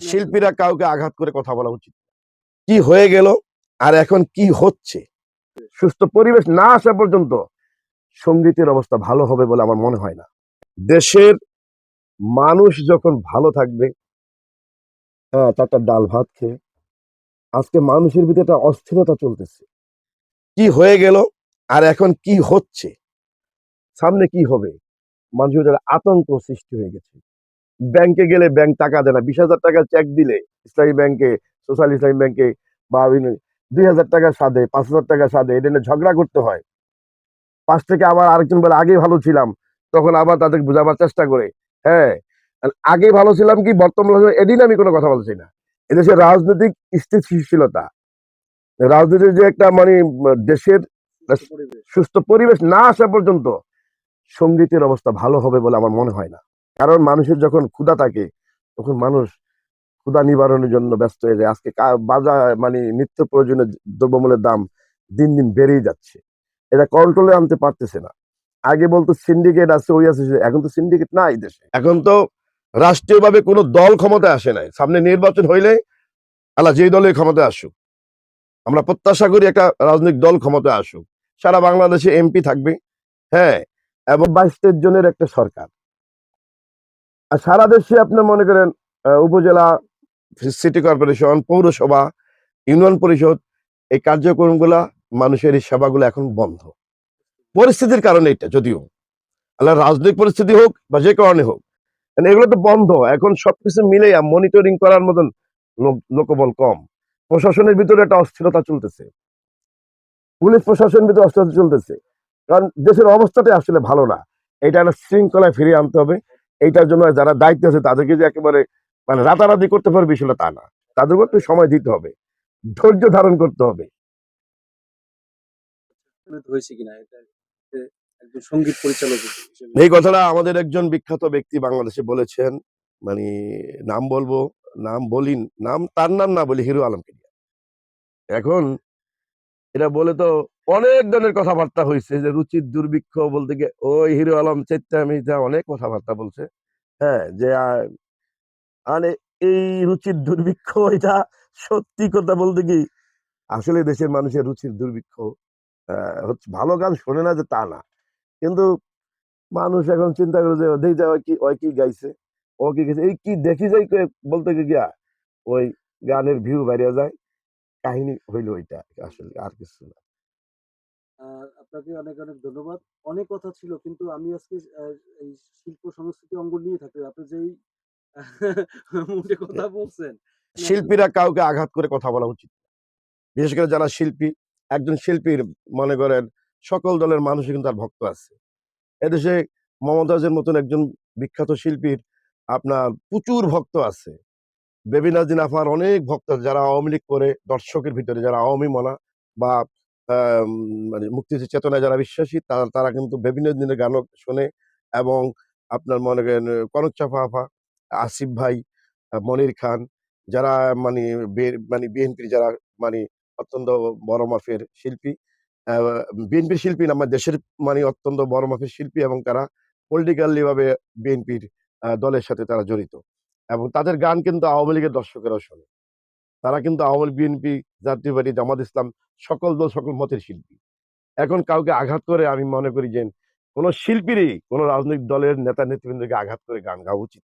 শিল্পীরা কাউকে আঘাত করে কথা বলা উচিত কি হয়ে গেল আর এখন কি হচ্ছে? সুস্থ পরিবেশ না আসা পর্যন্ত সঙ্গীতের অবস্থা ভালো হবে বলে আমার মনে হয় না। দেশের মানুষ যখন ভালো থাকবে হ্যাঁ চারটা ডাল ভাত খেয়ে, আজকে মানুষের ভিতরে একটা অস্থিরতা চলতেছে। কি হয়ে গেল আর এখন কি হচ্ছে? সামনে কি হবে? মানুষের আতঙ্ক সৃষ্টি হয়ে গেছে। ব্যাংকে গেলে ব্যাংক টাকা দেয় না। বিশ হাজার টাকা চেক দিলে ইসলামী ব্যাংকে সোশ্যাল ইসলামী ব্যাংকে বা দুই হাজার টাকা সাদে পাঁচ হাজার টাকা সাদে এটা নিয়ে ঝগড়া করতে হয়। পাশ থেকে আবার আরেকজন বলে আগে ভালো ছিলাম। তখন আবার তাদের বোঝাবার চেষ্টা করে। হ্যাঁ আগে ভালো ছিলাম কি বর্তমান এদিন আমি কোনো কথা বলছি না। এদেশে রাজনৈতিক স্থিতিশীলতা। রাজনীতির যে একটা মানে দেশের সুস্থ পরিবেশ না আসা পর্যন্ত সঙ্গীতের অবস্থা ভালো হবে বলে আমার মনে হয় না। কারণ মানুষের যখন ক্ষুধা থাকে, তখন মানুষ ক্ষুধা নিবারণের জন্য ব্যস্ত হয়ে যায়। আজকে বাজার মানে নিত্য প্রয়োজনীয় দ্রব্যমূল্যের দাম দিন দিন বেড়েই যাচ্ছে। এটা কন্ট্রোলে আনতে পারতেছে না। আগে বলতো সিন্ডিকেট আছে, ওই আছে এখন তো সিন্ডিকেট নাই দেশে। এখন তো রাষ্ট্রীয়ভাবে কোনো দল ক্ষমতায় আসে নাই। সামনে নির্বাচন হইলে আল্লাহ যেই দলে ক্ষমতায় আসুক। আমরা প্রত্যাশা করি একটা রাজনৈতিক দল ক্ষমতায় আসুক। সারা বাংলাদেশে এমপি থাকবে। হ্যাঁ এবং বাইশ জনের একটা সরকার। আর সারা দেশে আপনি মনে করেন উপজেলা সিটি কর্পোরেশন পৌরসভা ইউনিয়ন পরিষদ, এই কার্যক্রমগুলা মানুষের এই সেবাগুলো এখন বন্ধ। পরিস্থিতির কারণে এটা যদিও। আল্লাহ রাজনৈতিক পরিস্থিতি হোক বা যে কারণে হোক। মানে এগুলো তো বন্ধ। এখন সবকিছু মিলে মনিটরিং করার মতন লোক- লোকবল কম। প্রশাসনের ভিতরে একটা অস্থিরতা চলতেছে। পুলিশ প্রশাসনের ভিতরে অস্থিরতা চলতেছে। কারণ দেশের অবস্থাটাই আসলে ভালো না। এটা একটা শৃঙ্খলায় ফিরিয়ে আনতে হবে। এইটার জন্য যারা দায়িত্ব আছে তাদেরকে যে একেবারে মানে রাতারাতি করতে পারবে বিষয়টা তা না। তাদেরকে একটু সময় দিতে হবে। ধৈর্য ধারণ করতে হবে। সংগীত পরিচালক এই কথাটা আমাদের একজন বিখ্যাত ব্যক্তি বাংলাদেশে বলেছেন। মানে নাম বলব নাম বলি নাম তার নাম না বলি হিরো আলমকে নিয়ে। এখন এটা বলে তো অনেক ধরনের কথাবার্তা হয়েছে যে রুচির দুর্ভিক্ষ বলতে গিয়ে ওই হিরো আলম চেত্তা মিথ্যা অনেক কথাবার্তা বলছে। হ্যাঁ যে মানে এই রুচির দুর্ভিক্ষ, এটা সত্যি কথা বলতে কি, আসলে দেশের মানুষের রুচির দুর্ভিক্ষ হচ্ছে ভালো গান শোনে না যে তা না। কিন্তু মানুষ এখন চিন্তা করে যে দেখি যায় কি, ওই কি গাইছে? ও কি গেছে এই কি দেখি যাই বলতে গিয়া ওই গানের ভিউ বাইরে যায়। কাহিনী হইল ওইটা, আসলে আর কিছু না। আপনাকে অনেক অনেক ধন্যবাদ। অনেক কথা ছিল কিন্তু আমি আজকে এই শিল্প সংস্কৃতি অঙ্গ নিয়ে থাকতে আপনি যেই মুডে কথা বলছেন শিল্পীরা কাউকে আঘাত করে কথা বলা উচিত বিশেষ করে যারা শিল্পী একজন শিল্পীর মনে করেন সকল দলের মানুষই কিন্তু তার ভক্ত আছে। এদেশে মমতাজের মতন একজন বিখ্যাত শিল্পীর আপনার প্রচুর ভক্ত আছে। বেবিনাজিন আফার অনেক ভক্ত আছে যারা আওয়ামী লীগ করে দর্শকের ভিতরে যারা আওয়ামী মনা বা মানে মুক্তিযুদ্ধ চেতনায় যারা বিশ্বাসী তারা কিন্তু বিভিন্ন দিনের গানও শোনে এবং আপনার মনে করেন, কনক চাপা আফা, আসিফ ভাই, মনির খান, যারা মানে মানে বিএনপির যারা মানে অত্যন্ত বড় মাফের শিল্পী বিএনপির শিল্পী না আমার দেশের মানে অত্যন্ত বড় মাফের শিল্পী এবং তারা পলিটিক্যালি ভাবে বিএনপির দলের সাথে তারা জড়িত এবং তাদের গান কিন্তু আওয়ামী লীগের দর্শকেরাও শোনে। তারা কিন্তু আওয়ামী বিএনপি, জাতীয় পার্টি, জামাত ইসলাম সকল দল, সকল মতের শিল্পী এখন কাউকে আঘাত করে আমি মনে করি যে কোনো শিল্পীরই কোনো রাজনৈতিক দলের নেতা নেতৃবৃন্দকে আঘাত করে গান গাওয়া উচিত।